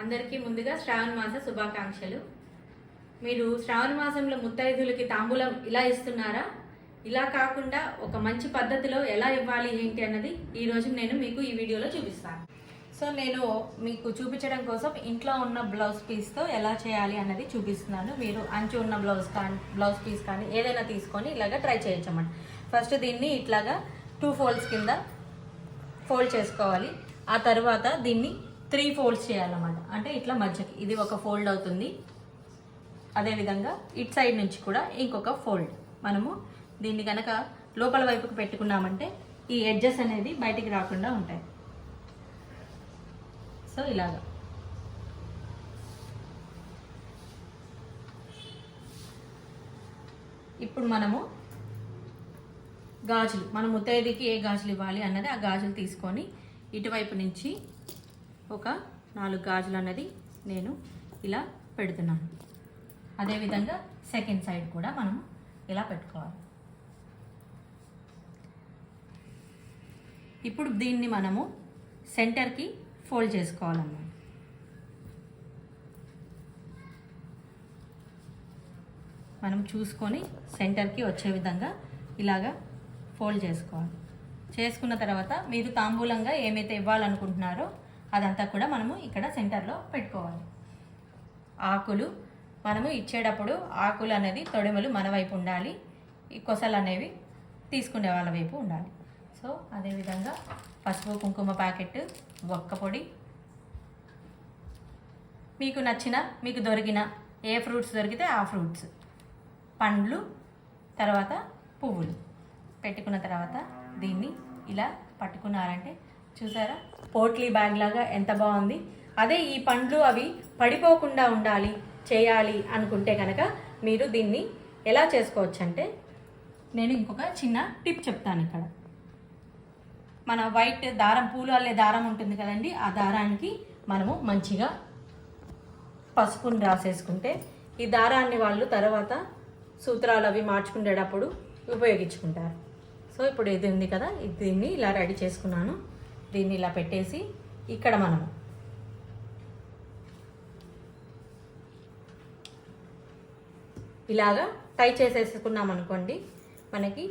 అందరికీ ముందుగా శ్రావణ మాస శుభాకాంక్షలు. మీరు శ్రావణ మాసంలో ముత్తైదులకి తాంబూలం ఇలా ఇస్తున్నారా? ఇలా కాకుండా ఒక మంచి పద్ధతిలో ఎలా ఇవ్వాలి ఏంటి అన్నది ఈ నేను మీకు ఈ వీడియోలో చూపిస్తాను. సో నేను మీకు చూపించడం కోసం ఇంట్లో ఉన్న బ్లౌజ్ పీస్తో ఎలా చేయాలి అన్నది చూపిస్తున్నాను. మీరు అంచు ఉన్న బ్లౌజ్ కానీ బ్లౌజ్ పీస్ కానీ ఏదైనా తీసుకొని ఇలాగా ట్రై చేయొచ్చన్నమాట. ఫస్ట్ దీన్ని ఇట్లాగా టూ ఫోల్డ్స్ కింద ఫోల్డ్ చేసుకోవాలి. ఆ తర్వాత దీన్ని త్రీ ఫోల్డ్స్ చేయాలన్నమాట. అంటే ఇట్లా మధ్యకి. ఇది ఒక ఫోల్డ్ అవుతుంది. అదేవిధంగా ఇట్ సైడ్ నుంచి కూడా ఇంకొక ఫోల్డ్. మనము దీన్ని కనుక లోపల వైపుకి పెట్టుకున్నామంటే ఈ ఎడ్జెస్ అనేది బయటికి రాకుండా ఉంటాయి. సో ఇలాగా. ఇప్పుడు మనము గాజులు. మన ముత్తైదుకి ఏ గాజులు ఇవ్వాలి అన్నది ఆ గాజులు తీసుకొని ఇటువైపు నుంచి ఒక నాలుగు గాజులు అన్నది నేను ఇలా పెడుతున్నాను. అదేవిధంగా సెకండ్ సైడ్ కూడా మనం ఇలా పెట్టుకోవాలి. ఇప్పుడు దీన్ని మనము సెంటర్కి ఫోల్డ్ చేసుకోవాలన్నమాట. మనం చూసుకొని సెంటర్కి వచ్చే విధంగా ఇలాగా ఫోల్డ్ చేసుకోవాలి. చేసుకున్న తర్వాత మీరు తాంబూలంగా ఏమైతే ఇవ్వాలనుకుంటున్నారో అదంతా కూడా మనము ఇక్కడ సెంటర్లో పెట్టుకోవాలి. ఆకులు మనము ఇచ్చేటప్పుడు ఆకులు అనేది తొడిమలు మన వైపు ఉండాలి. ఈ కొసలు అనేవి తీసుకునే వాళ్ళ వైపు ఉండాలి. సో అదేవిధంగా పసుపు కుంకుమ ప్యాకెట్ ఒక్క పొడి. మీకు నచ్చిన మీకు దొరికిన ఏ ఫ్రూట్స్ దొరికితే ఆ ఫ్రూట్స్. పండ్లు తర్వాత పువ్వులు. పెట్టుకున్న తర్వాత దీన్ని ఇలా పట్టుకున్నారంటే చూసారా? పోట్లీ బ్యాగ్ లాగా ఎంత బాగుంది. అదే ఈ పండ్లు అవి పడిపోకుండా ఉండాలి చేయాలి అనుకుంటే కనుక మీరు దీన్ని ఎలా చేసుకోవచ్చు అంటే నేను ఇంకొక చిన్న టిప్ చెప్తాను ఇక్కడ. మన వైట్ దారం పూలు అల్లే దారం ఉంటుంది కదండి ఆ దారానికి మనము మంచిగా పసుపుని రాసేసుకుంటే ఈ దారాన్ని వాళ్ళు తర్వాత సూత్రాలు అవి మార్చుకునేటప్పుడు ఉపయోగించుకుంటారు. సో ఇప్పుడు ఇది ఉంది కదా దీన్ని ఇలా రెడీ చేసుకున్నాను. దీన్ని ఇలా పెట్టేసి ఇక్కడ మనము ఇలాగా టై చేసేసుకున్నాం అనుకోండి మనకి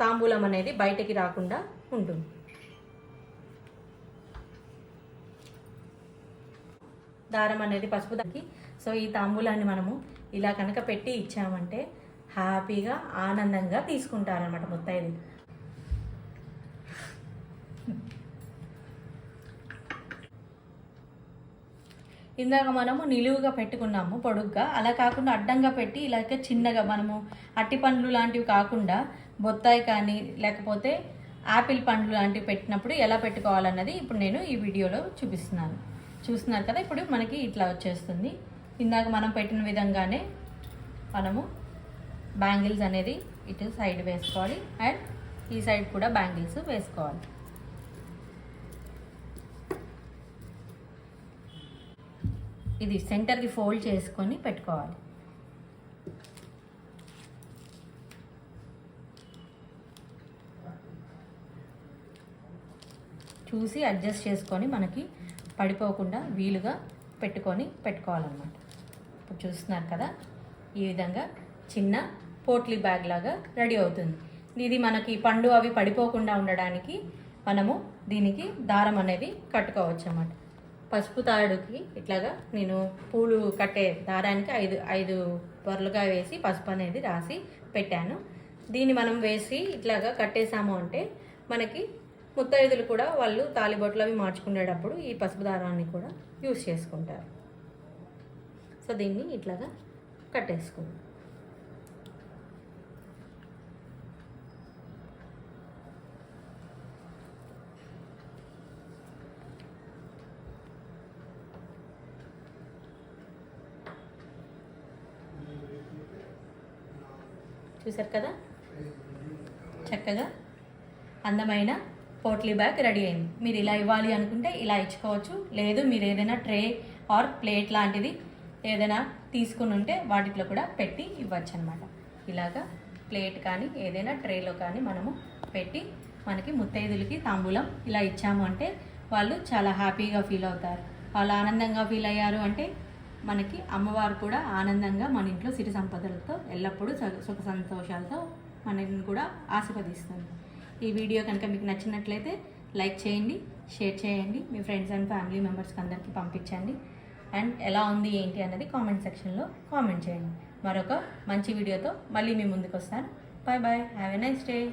తాంబూలం అనేది బయటకి రాకుండా ఉంటుంది. దారం అనేది పసుపు దానికి. సో ఈ తాంబూలాన్ని మనము ఇలా కనుక పెట్టి ఇచ్చామంటే హ్యాపీగా ఆనందంగా తీసుకుంటారనమాట ముత్తైదు ఇందాక మనము నిలువుగా పెట్టుకున్నాము పొడుగ్గా. అలా కాకుండా అడ్డంగా పెట్టి ఇలాగ చిన్నగా మనము అట్టి పండ్లు లాంటివి కాకుండా బొత్తాయి కానీ లేకపోతే ఆపిల్ పండ్లు లాంటివి పెట్టినప్పుడు ఎలా పెట్టుకోవాలన్నది ఇప్పుడు నేను ఈ వీడియోలో చూపిస్తున్నాను. చూస్తున్నారు కదా ఇప్పుడు మనకి ఇట్లా వచ్చేస్తుంది. ఇందాక మనం పెట్టిన విధంగానే మనము బ్యాంగిల్స్ అనేది ఇటు సైడ్ వేసుకోవాలి. అండ్ ఈ సైడ్ కూడా బ్యాంగిల్స్ వేసుకోవాలి. ఇది సెంటర్కి ఫోల్డ్ చేసుకొని పెట్టుకోవాలి. చూసి అడ్జస్ట్ చేసుకొని మనకి పడిపోకుండా వీలుగా పెట్టుకొని పెట్టుకోవాలన్నమాట. ఇప్పుడు చూస్తున్నారు కదా ఈ విధంగా చిన్న పోట్లీ బ్యాగ్ లాగా రెడీ అవుతుంది. ఇది మనకి పండు అవి పడిపోకుండా ఉండడానికి మనము దీనికి దారం అనేది కట్టుకోవచ్చు అన్నమాట పసుపు తాడుకి ఇట్లాగా నేను పూలు కట్టే దారానికి ఐదు ఐదు పొరలుగా వేసి పసుపు అనేది రాసి పెట్టాను. దీన్ని మనం వేసి ఇట్లాగా కట్టేసాము అంటే మనకి ముత్తైదులు కూడా వాళ్ళు తాలిబొట్లు అవి మార్చుకునేటప్పుడు ఈ పసుపు దారాన్ని కూడా యూస్ చేసుకుంటారు. సో దీన్ని ఇట్లాగా కట్టేసుకుందాం. చూసారు కదా? చక్కగా అందమైన పోట్లీ బ్యాగ్ రెడీ అయింది. మీరు ఇలా ఇవ్వాలి అనుకుంటే ఇలా ఇచ్చుకోవచ్చు. లేదు మీరు ఏదైనా ట్రే ఆర్ ప్లేట్ లాంటిది ఏదైనా తీసుకుని ఉంటే వాటిలో కూడా పెట్టి ఇవ్వచ్చు అనమాట ఇలాగా ప్లేట్ కానీ ఏదైనా ట్రేలో కానీ మనము పెట్టి మనకి ముత్తైదులకి తాంబూలం ఇలా ఇచ్చాము అంటే వాళ్ళు చాలా హ్యాపీగా ఫీల్ అవుతారు. వాళ్ళు ఆనందంగా ఫీల్ అయ్యారు అంటే మనకి అమ్మవారు కూడా ఆనందంగా మన ఇంట్లో సిరి సంపదలతో ఎల్లప్పుడూ స- సుఖ సంతోషాలతో మనల్ని కూడా ఆశీర్వదిస్తుంది. ఈ వీడియో కనుక మీకు నచ్చినట్లయితే లైక్ చేయండి షేర్ చేయండి మీ ఫ్రెండ్స్ అండ్ ఫ్యామిలీ మెంబర్స్కి అందరికీ పంపించండి. అండ్ ఎలా ఉంది ఏంటి అన్నది కామెంట్ సెక్షన్లో కామెంట్ చేయండి. మరొక మంచి వీడియోతో మళ్ళీ మీ ముందుకు వస్తాను. Bye bye have a nice day.